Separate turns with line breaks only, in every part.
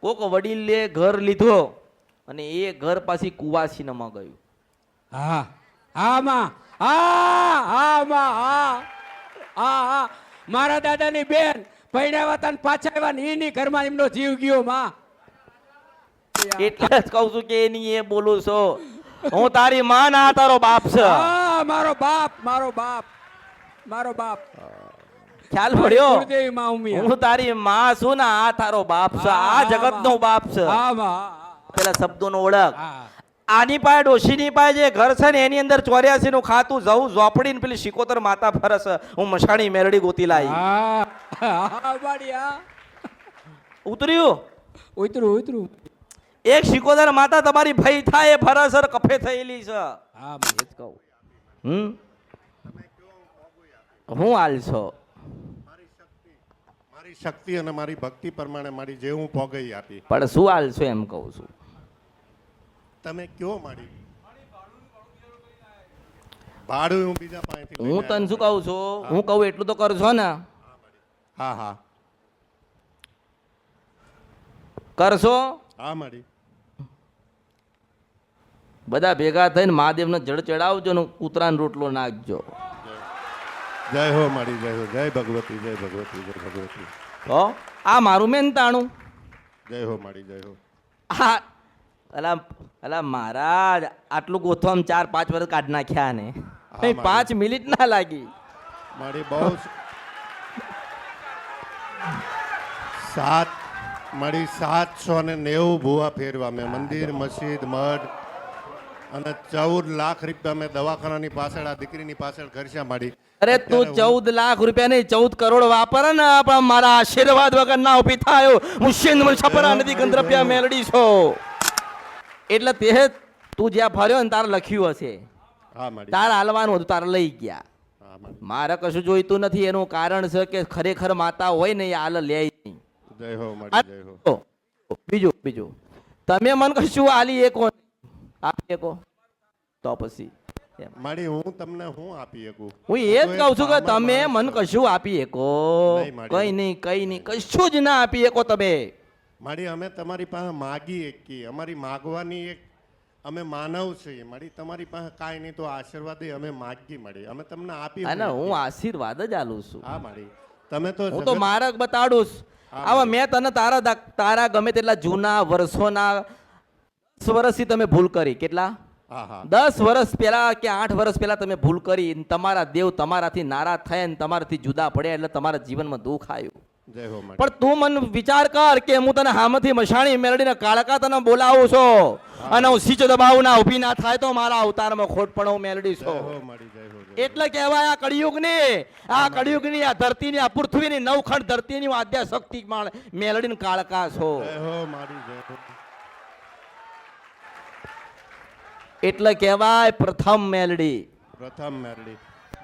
કોક વડીલે ઘર લીધો અને એ ઘર પાછી કુવાસીનામાં ગયું.
હા હા માં હા હા માં હા હા હા. મારા દાદાની બેન પૈણાવા તને પાછા આવ્યા ને એની ઘરમાં એમનો જીવ ગયો માં.
એટલે જ કહું છું કે એની એ બોલું છો. હું તારી માં ના તારો બાપ છે.
હા મારો બાપ મારો બાપ મારો બાપ.
ખ્યાલ પડ્યો? હું તારી માં છું ને આ તારો બાપ છે આ જગત નો બાપ છે. પેલા શબ્દો નો ઓળખ આની પાસે ડોશીની પાસે જે ઘર છે ને એની અંદર ચોર્યાસી નું ખાતું જવું ઝોપડી ને પેલી શિકોતર માતા ફરસ. હું મશાણી મેરડી ગોતી લાવી ઉતર્યું?
ઉતરું ઉતરું.
એક શિકોતર માતા તમારી ભઈ થાય એ ફરસર કફે થયેલી છે.
હા માં.
જ કહું. હમ? હું હાલ છો?
મારી શક્તિ અને મારી ભક્તિ પ્રમાણે મારી જે હું પોગઈ આપી.
પણ શું હાલ છો એમ કહું છું?
તમે કયો મારી ભાડું હું બીજા પાસેથી
હું તને શું કહું છું? હું. કહું એટલું તો કરશો ને?
હા હા
કરશો?
હા મારી
બધા ભેગા થઈને મહાદેવને જળ ચડાવજો ને કૂતરાનો રોટલો નાખજો.
જય હો મારી જય હો જય ભગવતી જય ભગવતી જય ભગવતી.
તો આ મારું મહેનતાણું
જય હો મારી જય હો.
આ અલા અલા મહારાજ આટલું ગોથવામાં ચાર પાંચ વર્ષ કાઢ નાખ્યા ને. પાંચ મિનિટ ના લાગી.
મારી બહુ સાત મારી સાતસો ને નેવું ભૂવા ફેરવા મેં. મંદિર મસ્જિદ મઢ અને ચૌદ લાખ રૂપિયા મેં દવાખાનાની પાછળ આ દીકરીની પાછળ ખર્ચા મારી.
અરે તું ચૌદ લાખ રૂપિયા નહીં ચૌદ કરોડ વાપર ને પણ મારા આશીર્વાદ વગર ના ઊભી થાય. મુશ્ચિંદ છપરા નથી ગંદ્રપ્યા મેલડી છો. એટલે તે તું જ્યાં ફર્યો ને તારે લખ્યું હશે.
હા
તારે હાલવાનું હતું તારે લઈ ગયા.
મારે
કશું જોઈતું નથી એનું કારણ છે કે ખરેખર માતા હોય ને એ હાલ લે
હો હો.
બીજું બીજું. તમે મને કશું આલી એકો આપી એકો તો પછી.
મારી હું તમને હું આપી શકું?
હું એ જ કહું છું કે તમે મને
કશું
આપી
શકો.
કઈ નહીં કઈ નહીં કશું જ ના આપી શકો તમે.
મારી અમે તમારી પાસે માગી એકી અમારી માગવાની એક અમે માનવ છીએ. મારી તમારી પાસે કાંઈ નહીં તો આશીર્વાદ અમે માગી મળી. અમે તમને આપી
અને હું આશીર્વાદ જ આલું છું.
હા મારી. તમે તો
હું તો માર્ગ બતાડું આવા મેં તને તારા તારા ગમે તેટલા જૂના વર્ષોના વર્ષથી તમે ભૂલ કરી. કેટલા? દસ વર્ષ પહેલા કે આઠ વર્ષ પહેલા તમે ભૂલ કરી તમારા દેવ તમારાથી નારાજ થયા ને તમારાથી જુદા પડ્યા એટલે તમારા જીવનમાં દુઃખ આવ્યું. પણ તું મને વિચાર કર કે હું તને હામેથી મશાણી મેળડીને કાળકા તને બોલાવું છું. અને હું સીચો દબાવું ના ઊભી ના થાય તો મારા અવતારમાં ખોટ પણ હું
જય
છું. એટલે કહેવાય આ કળિયુગની આ કળિયુગની આ ધરતીની આ પૃથ્વીની નવખંડ ધરતીની હું આદ્યા શક્તિ મેલડીને કાળકા છો.
મારી જય હો
એટલે કહેવાય પ્રથમ મેલડી.
પ્રથમ મેલડી.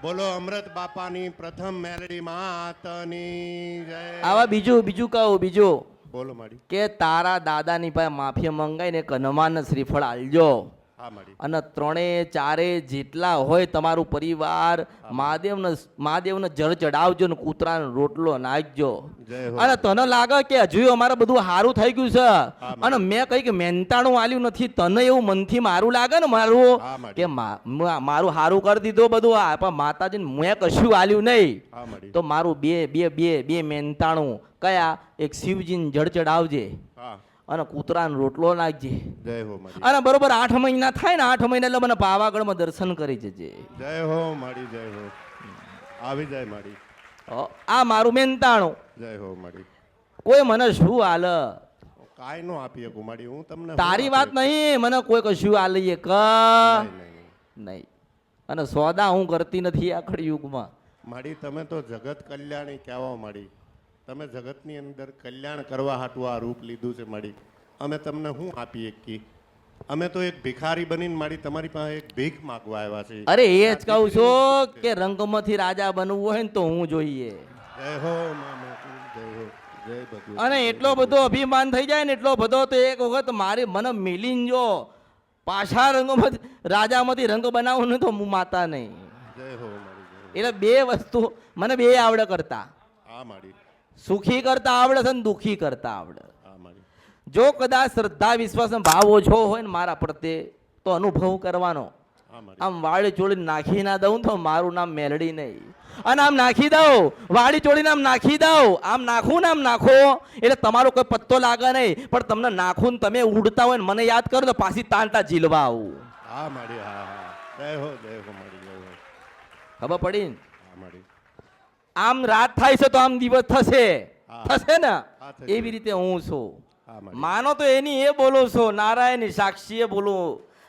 બોલો અમૃત બાપાની પ્રથમ મેલડી માતની જય.
આવા બીજું બીજું કહું બીજું.
બોલો મારી
કે તારા દાદાની પાસે માફી મંગાઈને એક હનુમાન શ્રીફળ આલજો. અને ત્રણે ચારે જેટલા હોય તમારું પરિવાર મહાદેવને મહાદેવને જળ ચડાવજો ને કૂતરાનો રોટલો નાખજો. અને તને લાગે કે હજુ અમારે બધું સારું થઈ ગયું છે? અને મેં કંઈક મહેનતાણું આલ્યું નથી. તને એવું મનથી મારું લાગે ને મારું? કે મારું સારું કરી દીધું બધું આ પણ માતાજીને મેં કશું આલ્યું નહીં. તો મારું બે બે બે બે મહેનતાણું કયા? એક શિવજીને જળ ચડાવજે. અને કૂતરાનો રોટલો નાખજે.
જય હો
અને બરોબર આઠ મહિના થાય ને આઠ મહિના એટલે મને પાવાગઢમાં દર્શન કરી જજે.
જય હો મારી જય હો. આવી જાય મારી.
આ મારું મહેનતાણું
જય હો મારી.
કોઈ મને શું હાલ?
કાંઈ નો આપી શકું મારી હું તમને
તારી વાત નહીં મને કોઈ કશું આલીએ ક
નહીં,
અને સોદા હું કરતી નથી આ યુગમાં.
મારી તમે તો જગત કલ્યાણી કહેવા માડી તમે જગતની અંદર કલ્યાણ કરવા હાટું આ રૂપ લીધું છે માડી અમે તમને શું આપીએ એકી અમે તો એક ભિખારી બનીને મારી તમારી પાસે એક ભીખ માગવા આવ્યા છે
અરે એ જ કહું છું કે રંગમાંથી રાજા બનવું હોય ને તો હું જોઈએ.
જય હો
અને એટલો બધો અભિમાન થઈ જાય ને એટલો બધો તો એક વખત મારી મને મિલીન જો પાછા રંગોમાં રાજામાંથી રંગ બનાવું ને તો હું માતા નહીં.
મારી.
એટલે બે વસ્તુ મને બે આવડે કરતા.
હા માડી
સુખી કરતા આવડે છે ને દુઃખી કરતા આવડે. જો કદાચ શ્રદ્ધા વિશ્વાસ ભાવ ઓછો હોય ને મારા પ્રત્યે તો અનુભવ કરવાનો. આમ વાળી ચોળી નાખી ના દઉં તો મારું નામ મેલડી નહીં. અને આમ નાખી દઉં વાળી ચોળી આમ નાખી દઉં આમ નાખું ને આમ નાખો એટલે તમારો કોઈ પત્તો લાગે નહીં. પણ તમને નાખું ને તમે ઉડતા હોય ને મને યાદ કરો તો પાછી તાંટા ઝીલવા આવું.
હા હા હા.
ખબર પડી ને? આમ રાત થાય છે તો આમ દિવસ થશે. થશે ને? એવી રીતે હું છું. માનો તો એની એ બોલો છો નારાયણની સાક્ષીએ બોલો.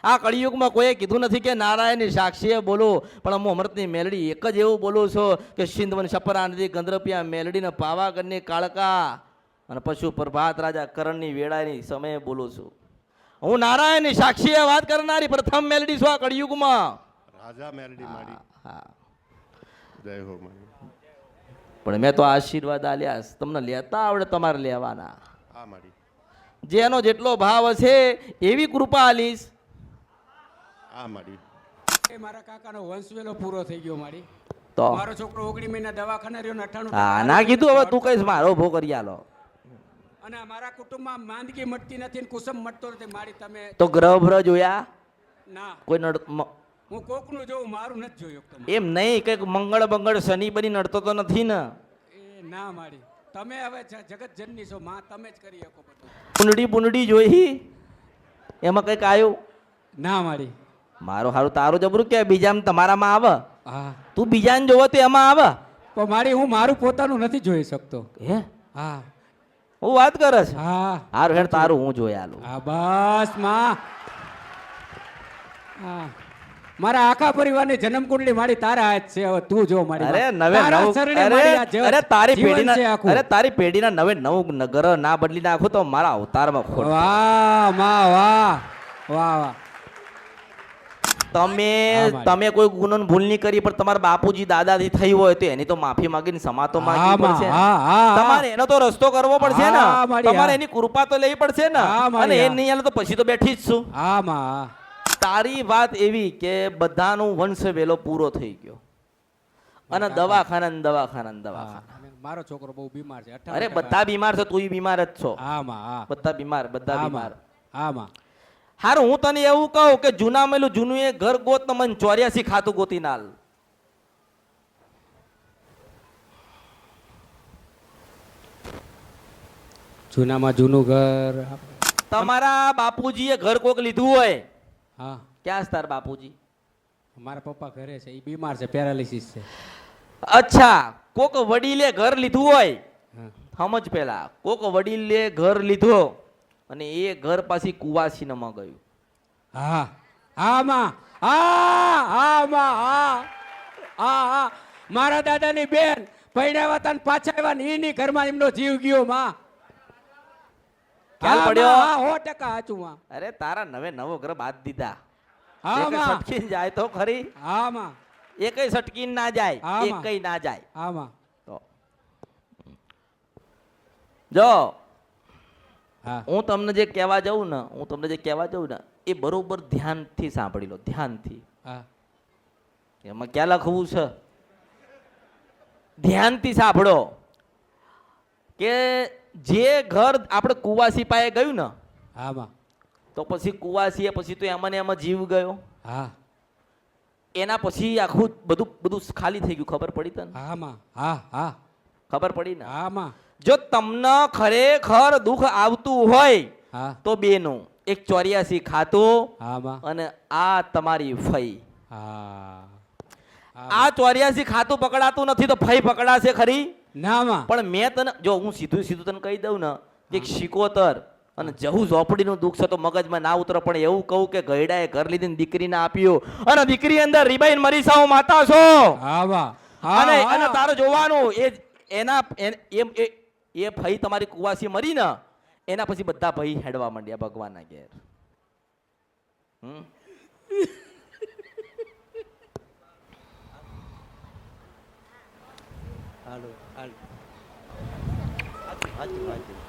આ કળિયુગમાં કોઈએ કીધું નથી કે નારાયણની સાક્ષીએ બોલો પણ હું અમૃતની મેલડી એક જ એવું બોલું છું કે સિંધવન સપરા નદી ગંદ્રપિયા મેલડીને પાવાગઢની કાળકા અને પશુ પ્રભાત રાજા કરણની વેળાની સમયે બોલું છું. હું નારાયણની સાક્ષીએ વાત કરનારી પ્રથમ મેલડી છું આ કળિયુગમાં.
રાજા મેલડી
હા
જય હો
પણ મેં તો આશીર્વાદ આલ્યા તમને લેતા આવડે તમારે લેવાના. જેનો જેટલો ભાવ હશે એવી કૃપા આલીશ.
મારા કાકાનો વંશવેલો પૂરો થઈ ગયો મારી
તો?
મારો છોકરો ઓગણી મહિના દવાખાને રહ્યો ને અઠાણું
હા ના કીધું હવે તું કઈશ મારો ભો કરી આલો
અને મારા કુટુંબમાં માંદગી મટતી નથી ને કુસમ મટતો નથી મારી તમે
તો ગ્રહ ભ્ર જોયા
ના.
કોઈ નડ
હું કોકનું જોઉં મારું નથી જોયું
એમ નહીં કંઈક મંગળ બંગળ શનિ બની નડતો તો નથી ને.
એ ના મારી તમે હવે જગત જનની છો માં તમે જ કરી શકો બધું.
પુંડડી પુંડડી જોઈ. એમાં કંઈક આવ્યું?
ના મારી
મારો હારું તારું જબરું કે બીજામાં તમારામાં આવે?
હા.
તું બીજાને જોવો તો એમાં આવે?
પણ મારી હું મારું પોતાનું નથી જોઈ શકતો.
હે?
હા.
હું વાત કરે છે?
હા.
હારું હેડ તારું હું જોઈ આલું.
હા બસમાં. હા. મારા આખા પરિવારની જન્મ કુંડલી મારી તારા હાથ છે. હવે તું જો મારી
અરે નવે નવ અરે તારી પેઢીના અરે તારી પેઢીના નવે નવ નગર ના બદલી નાખો તો મારા અવતારમાં ખોટ
વાહમાં વાહ. વાહ વાહ.
તમે તમે કોઈ ગુનો ભૂલ નહીં કરી પણ તમારા બાપુજી દાદાથી થઈ હોય તો એની તો માફી માંગીને ક્ષમા તો માંગવી પડશે. તમારે એનો તો રસ્તો કરવો પડશે ને. તમારે એની કૃપા તો લેવી પડશે ને. અને એ નહીં હાલે તો પછી તો બેઠી જ છું.
હા માં.
તારી વાત એવી કે બધાનું વંશ વેલો પૂરો થઈ ગયો. અને દવાખાના ને દવાખાના ને દવાખાના.
મારો છોકરો બહુ બીમાર છે.
અરે બધા બીમાર છે તું બીમાર જ છો.
હા હા.
બધા બીમાર બધા બીમાર.
માં હા માં
હારું હું તને એવું કહું કે જૂના મેલું જૂનું એ ઘર ગોત મને ચોર્યાસી ખાતું ગોતી નાલ.
જૂનામાં જૂનું ઘર.
તમારા બાપુજીએ ઘર કોક લીધું હોય.
હા.
ક્યાં છે તાર બાપુજી?
મારા પપ્પા ઘરે છે એ બીમાર છે પેરાલિસિસ છે.
અચ્છા કોક વડીલે ઘર લીધું હોય. સમજ પેલા કોક વડીલે ઘર લીધો અને એ ઘર પાછી કુવાસીનામાં ગયું.
હા. હા માં હા હા માં હા હા હા મારા દાદાની બેન પૈણાવા તા ને પાછા આવ્યા ને એની ઘરમાં એમનો જીવ ગયો માં.
ખ્યાલ પડ્યો?
સો ટકા સાચું માં
અરે તારા નવે નવો ગ્રહ બાદ દીધા.
હા માં
સટકીને જાય તો ખરી.
હા માં
એકય સટકીને ના જાય એકય ના જાય.
હા માં
તો. જો
હું
તમને જે કહેવા જાઉં ને હું તમને જે કહેવા જાઉં ને એ બરોબર ધ્યાનથી સાંભળી લો ધ્યાનથી.
હા.
એમાં ક્યાં લખવું છે? ધ્યાનથી સાંભળો કે જે ઘર આપણે કુવાસી પાસે ગયું ને
હામાં
તો પછી કુવાસીએ પછી તો એમાં ને એમાં જીવ ગયો.
હા.
એના પછી આખું બધું બધું ખાલી થઈ ગયું. ખબર પડી તને?
હા હા હા.
ખબર પડી ને?
હા માં
જો તમને ખરેખર દુઃખ આવતું હોય
હા.
તો બેનું એક ચોર્યાસી ખાતું
હા
અને આ તમારી ફઈ.
હા.
આ ચોર્યાસી ખાતું પકડાતું નથી તો ફઈ પકડાશે ખરી?
ના માં
પણ મેં તને જો હું સીધું સીધું તને કહી દઉં ને કે શિકોતર અને જહુ ઝોપડીનું દુઃખ છે તો મગજમાં ના ઉતરો પણ એવું કહું કે ગયડાએ ઘર લીધીને દીકરીને આપ્યું. અને દીકરી અંદર રીબાઈન મરીસાઓ માતા છો.
હા વાહ.
અને અને તારે જોવાનું એ એના એમ એ એ ભાઈ તમારી કુવાસી મરી ને એના પછી બધા ભાઈ હેડવા માંડ્યા ભગવાનના ઘેર. હમ?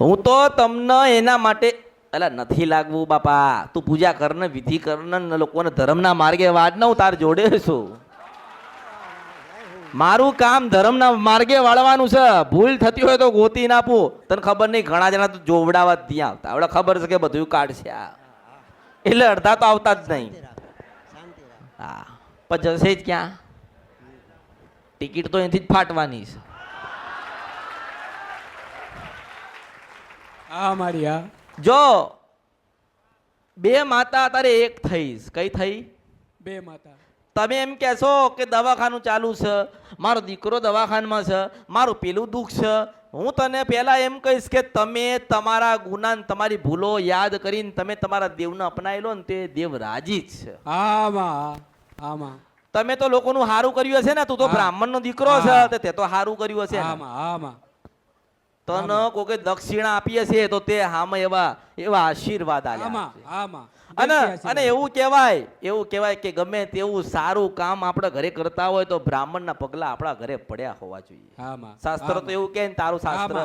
હું તો તમને એના માટે અલા, નથી લાગવું બાપા. તું પૂજા કરને વિધિ કરને લોકોને ધર્મના માર્ગે વાડ ને હું તાર જોડે છું. મારું કામ ધર્મના માર્ગે વાળવાનું છે. ભૂલ થતી હોય તો ગોતી નાખું. તને ખબર નહીં, ઘણા જણા તો જોવડાવા ત્યાં આવતા. આવડે ખબર છે કે બધું કાઢશે આ. એટલે અડધા તો આવતા જ નહીં. હા. પણ જશે જ ક્યાં? ટિકિટ તો અહીંથી જ ફાટવાની છે.
હા મારી હા.
જો બે માતા તારે એક થઈશ. કઈ થઈ?
બે માતા.
તમે એમ કહેશો કે દવાખાનું ચાલુ છે મારો દીકરો દવાખાનામાં છે મારું પેલું દુઃખ છે. હું તને પહેલાં એમ કહીશ કે તમે તમારા ગુના તમારી ભૂલો યાદ કરીને તમે તમારા દેવને અપનાવી લો ને તે દેવ રાજી જ છે.
આમાં આમાં
તમે તો લોકોનું સારું કર્યું હશે ને તું તો બ્રાહ્મણનો દીકરો છે તે તે સારું કર્યું હશે.
આમાં આમાં
તને કોકે દક્ષિણા આપીએ હશે તો તે હામે એવા એવા આશીર્વાદ આલ્યા
આમાં
અને અને એવું કહેવાય એવું કહેવાય કે ગમે તેવું સારું કામ આપણે ઘરે કરતા હોય તો બ્રાહ્મણના પગલા આપણા ઘરે પડ્યા હોવા જોઈએ. શાસ્ત્ર તો એવું કહે ને તારું શાસ્ત્ર.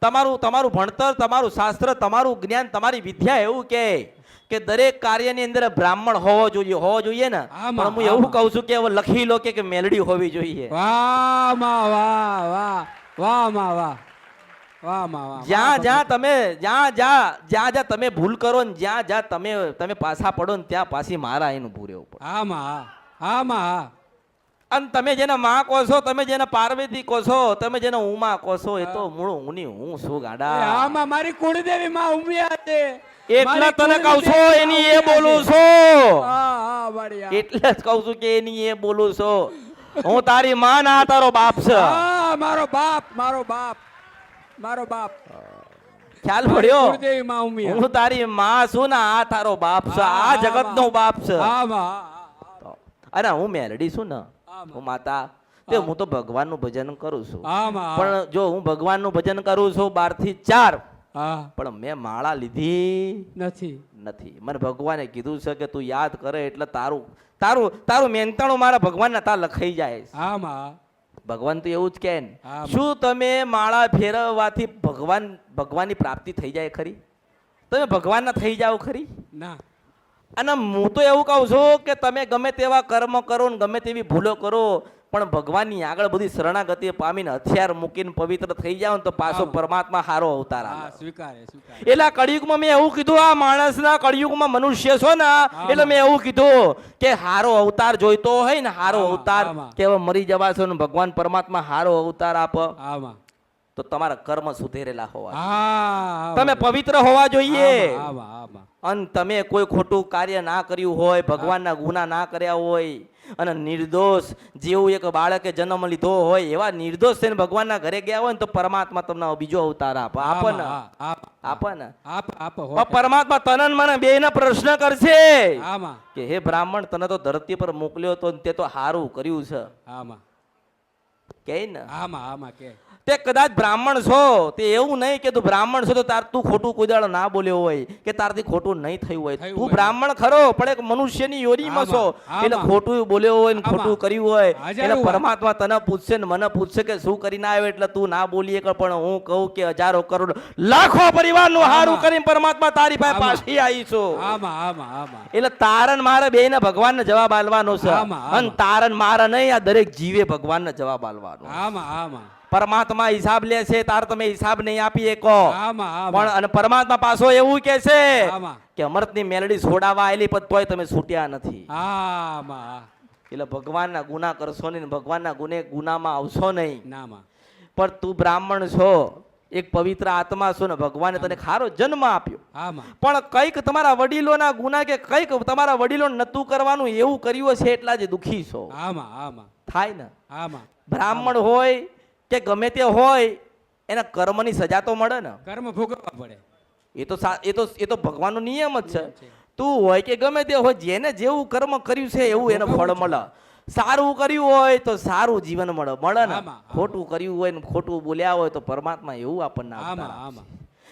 તમારું તમારું ભણતર તમારું શાસ્ત્ર તમારું જ્ઞાન તમારી વિદ્યા એવું કહે કે દરેક કાર્યની અંદર બ્રાહ્મણ હોવો જોઈએ હોવો જોઈએ ને. પણ હું એવું કહું છું કે હવે લખી લો કે મેલડી હોવી જોઈએ.
વાહ વાહ વાહ વાહ વાહ.
જ્યાં જ્યાં તમે જ્યાં જ્યાં જ્યાં જ્યાં તમે ભૂલ કરો ને જ્યાં જ્યાં તમે તમે પાછા પડો ને ત્યાં પાછી મારા એનું ભૂરે ઉપર
હા આમાં હા.
અને તમે જેને માં કહો છો તમે જેને પાર્વતી કહો છો તમે જેને ઉમા કહો છો એ તો મૂળ ઉની હું છું ગાડા.
આમાં મારી કુળદેવી માં ઉમિયા છે.
એટલે તને કહું છું એની એ બોલું
છું.
એટલે જ કહું છું કે એની એ બોલું છું. હું તારી માં ના તારો બાપ છે.
મારો બાપ મારો બાપ. મારો બાપ.
ખ્યાલ પડ્યો? હું તારી માં છું ને આ તારો બાપ છે આ જગત નો બાપ છે.
આમાં હા, હા,
હું. મેલડી છું ને હું માતા. તે હું. તો ભગવાનનું ભજન કરું છું. પણ જો હું ભગવાનનું ભજન કરું છું બારથી ચાર પણ મેં માળા લીધી
નથી.
નથી. મને ભગવાને કીધું છે કે તું યાદ કરે એટલે તારું તારું તારું મેંતણું મારા ભગવાન ના તા લખાઈ જાય છે. ભગવાન તો એવું જ કહે ને. શું તમે માળા ફેરવવાથી ભગવાન ભગવાનની પ્રાપ્તિ થઈ જાય ખરી? તમે ભગવાનના થઈ જાઓ ખરી?
ના.
અને હું તો એવું કહું છું કે તમે ગમે તેવા કર્મ કરો ને ગમે તેવી ભૂલો કરો પણ ભગવાનની આગળ બધી શરણાગતિ પામીને હથિયાર મૂકીને પવિત્ર થઈ જાવ તો પાછો પરમાત્મા હારો અવતાર આવે. એટલે કળિયુગમાં મેં એવું કીધું આ માણસના કળિયુગમાં મનુષ્ય છો ને એટલે મેં એવું કીધું કે હારો અવતાર જોઈતો હોય ને હારો અવતાર કે હવે મરી જવાશો ને ભગવાન પરમાત્મા હારો અવતાર આપ. તો તમારા કર્મ સુધેરેલા હોવા તમે પવિત્ર હોવા જોઈએ. અને તમે કોઈ ખોટું કાર્ય ના કર્યું હોય ભગવાનના ગુના ના કર્યા હોય અને નિર્દોષ જેવું એક બાળકે જન્મ લીધો હોય એવા નિર્દોષ થઈને ભગવાનના ઘરે ગયા હોય ને તો પરમાત્મા તમને બીજો અવતાર આપે. આપે ને?
આમાં, હા, આપ
આપે ને?
આપ આપ હો.
પણ પરમાત્મા તને મને બે પ્રશ્ન કરશે. કે હે બ્રાહ્મણ તને તો ધરતી પર મોકલ્યો તો તે તો હારું કર્યું છે. કે ને?
આમાં આમાં કે.
તે કદાચ બ્રાહ્મણ છો તે એવું નહીં કે તું બ્રાહ્મણ છો તો તાર તું ખોટું કોઈ દાડો ના બોલ્યો હોય કે તારથી ખોટું નહીં થયું હોય. તું બ્રાહ્મણ ખરો પણ એક મનુષ્યની યોનીમાં છો એટલે ખોટું બોલ્યો હોય ને ખોટું કર્યું હોય એટલે પરમાત્મા તને પૂછશે ને મને પૂછશે કે શું કરીને આવ્યો એટલે તું ના બોલીએ પણ હું કહું કે હજારો કરોડ લાખો પરિવારનું હારું કરીને પરમાત્મા તારી પાસે પાછી આવી છું. એટલે તારન મારે બે ને ભગવાન જવાબ આલવાનો છે. અને તારન મારે નહીં આ દરેક જીવે ભગવાન જવાબ આલવાનો
આમાં આમાં.
પરમાત્મા હિસાબ લે છે તાર તમે હિસાબ નહીં આપી
એકો
પણ અને પરમાત્મા પાછો એવું કે છે કે અમૃતની મેલડી છોડાવા આવેલી પણ તોય તમે છૂટ્યા નથી. એટલે ભગવાનના ગુના કરશો નહીં ને ભગવાનના ગુને ગુનામાં આવશો નહીં. પણ તું બ્રાહ્મણ છો એક પવિત્ર આત્મા છો ને ભગવાને તને ખારો જન્મ આપ્યો. પણ કંઈક તમારા વડીલોના ગુના કે કંઈક તમારા વડીલો નતું કરવાનું એવું કર્યું છે એટલા જ દુખી છો. થાય ને? બ્રાહ્મણ હોય કે ગમે તે હોય એના કર્મની સજા તો મળે ને.
કર્મ ભોગવવા પડે.
એ તો એ તો એ તો ભગવાનનો નિયમ જ છે. તું હોય કે ગમે તે હોય જેને જેવું કર્મ કર્યું છે એવું એને ફળ મળે. સારું કર્યું હોય તો સારું જીવન મળે મળે ને. ખોટું કર્યું હોય ને ખોટું બોલ્યા હોય તો પરમાત્મા એવું આપણને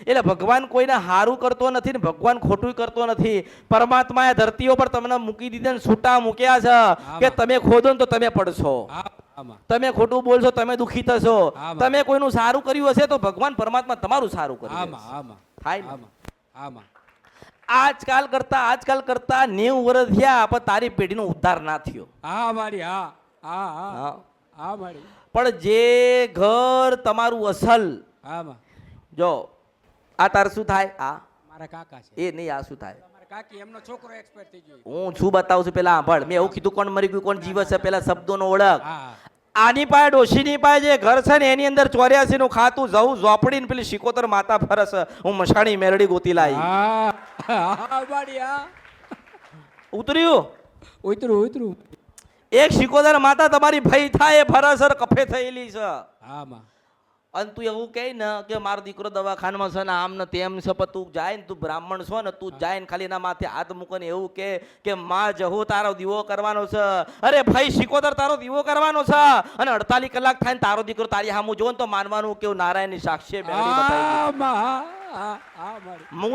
એટલે ભગવાન કોઈને સારું કરતો નથી ને ભગવાન ખોટું કરતો નથી. પરમાત્માએ ધરતીઓ પર તમને મૂકી દીધા ને છૂટા મૂક્યા છે. કે તમે ખોદો ને તો તમે પડશો. તમે ખોટું બોલશો તમે દુખી થશો. તમે કોઈનું સારું કર્યું હશે તો ભગવાન પરમાત્મા તમારું સારું કર્યું થાય આજકાલ કરતા આજકાલ કરતા નેવું વર્ષ થયા પણ તારી પેઢીનો ઉદ્ધાર ના થયો.
હા મારી હા હા હા.
હા. પણ જે ઘર તમારું અસલ
હા
જો આ તાર શું થાય? આ?
મારા કાકા છે.
એ નહીં આ શું થાય?
મારા કાકી એમનો છોકરો એક્સપર્ટ થઈ ગયો.
હું શું બતાવું છું પેલા સાંભળ મેં એવું કીધું કોણ મરી ગયું કોણ જીવે છે પેલા શબ્દોનો ઓળખ. આની પાસે ડોશીની પાસે જે ઘર છે ને એની અંદર ચોર્યાસી નું ખાતું જવું ઝોપડી ને પેલી શિકોતર માતા ફરસ. હું મસાણી મેરડી ગોતી લાવી
હા.
ઉતર્યું?
ઉતરું ઉતરું.
એક શિકોતર માતા તમારી ભઈ થાય એ ફરસર કફે થયેલી છે.
હા માં.
અને તું એવું કહે ને કે મારો દીકરો દવાખાનામાં છે ને આમ ને તેમ છે પણ તું જાય ને તું બ્રાહ્મણ છો ને તું જાય ને ખાલી એના માથે હાથ મૂકે ને એવું કે કે માં જહો તારો દીવો કરવાનો છે. અરે ભાઈ શિકોતર તારો દીવો કરવાનો છે. અને અડતાલીસ કલાક થાય ને તારો દીકરો તારી સામું જોવો ને તો માનવાનું કેવું નારાયણની સાક્ષી
હા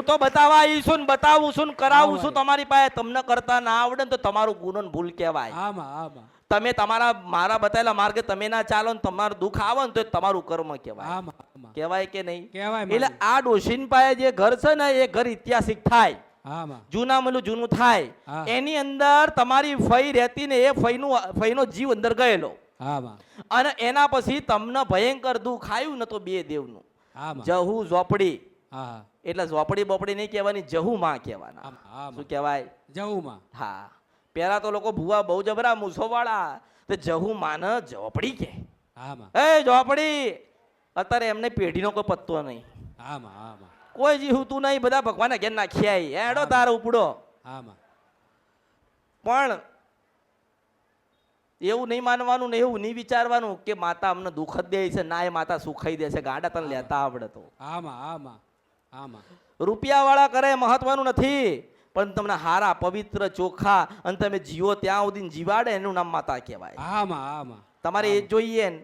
તો બતાવવા આવી છું ને બતાવું છું ને કરાવું છું તમારી પાસે. તમને કરતા ના આવડે ને તો તમારું ગુનો ભૂલ કહેવાય.
આમાં માં હા માં
તમે તમારા મારા બતાવેલા માર્ગે તમે ના ચાલો ને તમારું દુઃખ આવે ને તો તમારું કર્મ કહેવાય. કહેવાય કે નહીં?
કહેવાય
એટલે. આ ડોશીન પાસે જે ઘર છે ને એ ઘર ઐતિહાસિક થાય. જૂના મલું જૂનું થાય. એની અંદર તમારી ફઈ રહેતી ને એ ફઈનું ફઈનો જીવ અંદર ગયેલો. અને એના પછી તમને ભયંકર દુઃખ આવ્યું ને તો બે દેવનું. જહુ ઝોપડી. એટલે ઝોપડી બોપડી નહીં કહેવાની જહુ માં કહેવાના. શું કહેવાય?
જવું માં.
હા. પેલા તો લોકો ભૂવા બહુ જબરા મૂસો વાળા તે જહુ માન ઝોપડી કે. એ ઝોપડી. અત્યારે એમને પેઢીનો કોઈ પત્તો નહીં. કોઈ જીવતું નહીં બધા ભગવાન ઘેર નાખ્યા એડો તારો ઉપડો. પણ એવું નહીં માનવાનું ને એવું નહીં વિચારવાનું કે માતા અમને દુઃખ જ દે છે ના એ માતા સુખાઈ દે છે ગાડા તને લેતા આવડે તો.
આમાં હા માં
કરે મહત્વનું નથી. પણ તમને હારા પવિત્ર ચોખા અને તમે જીવો ત્યાં સુધી જીવાડે એનું નામ માતા કહેવાય.
હા માં હા માં
તમારે એ જોઈએ ને.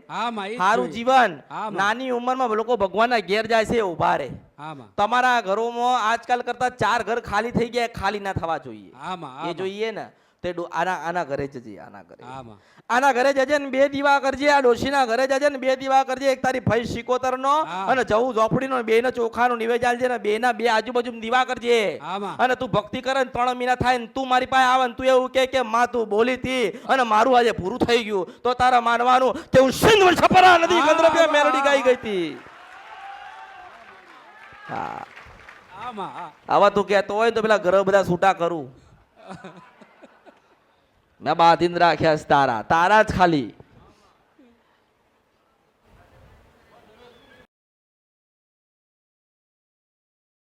સારું જીવન. નાની ઉંમરમાં લોકો ભગવાનના ઘેર જાય છે ઊભા રહે.
હા
તમારા ઘરોમાં આજકાલ કરતા ચાર ઘર ખાલી થઈ ગયા ખાલી ના થવા જોઈએ.
હા
એ જોઈએ ને. તે આના આના ઘરે જજે આના ઘરે. આના ઘરે જજે ને બે દીવા કરજે આ ડોશીના ઘરે જજે ને બે દીવા કરજે. એક તારી ભાઈ સિકોતર નો. અને જવું ઝોપડીનો બે નો ચોખાનો નિવેદ આલજે ને બે ના બે આજુબાજુ દીવા કરજે. અને તું ભક્તિ કરે ને ત્રણ મહિના થાય ને તું મારી પાસે આવે ને તું એવું કે કે માં તું બોલી તી અને મારું આજે પૂરું થઈ ગયું. તો તારા માનવાનું કે હું સિંધ છપરા નદી ગંદ્રવ્ય મેલડી ગાઈ ગઈ તી હા
હા. માં હા.
આવા તું કહેતો હોય તો પેલા ઘર બધા છૂટા કરું. મેં બાંધીને રાખ્યા છે તારા. તારા જ ખાલી.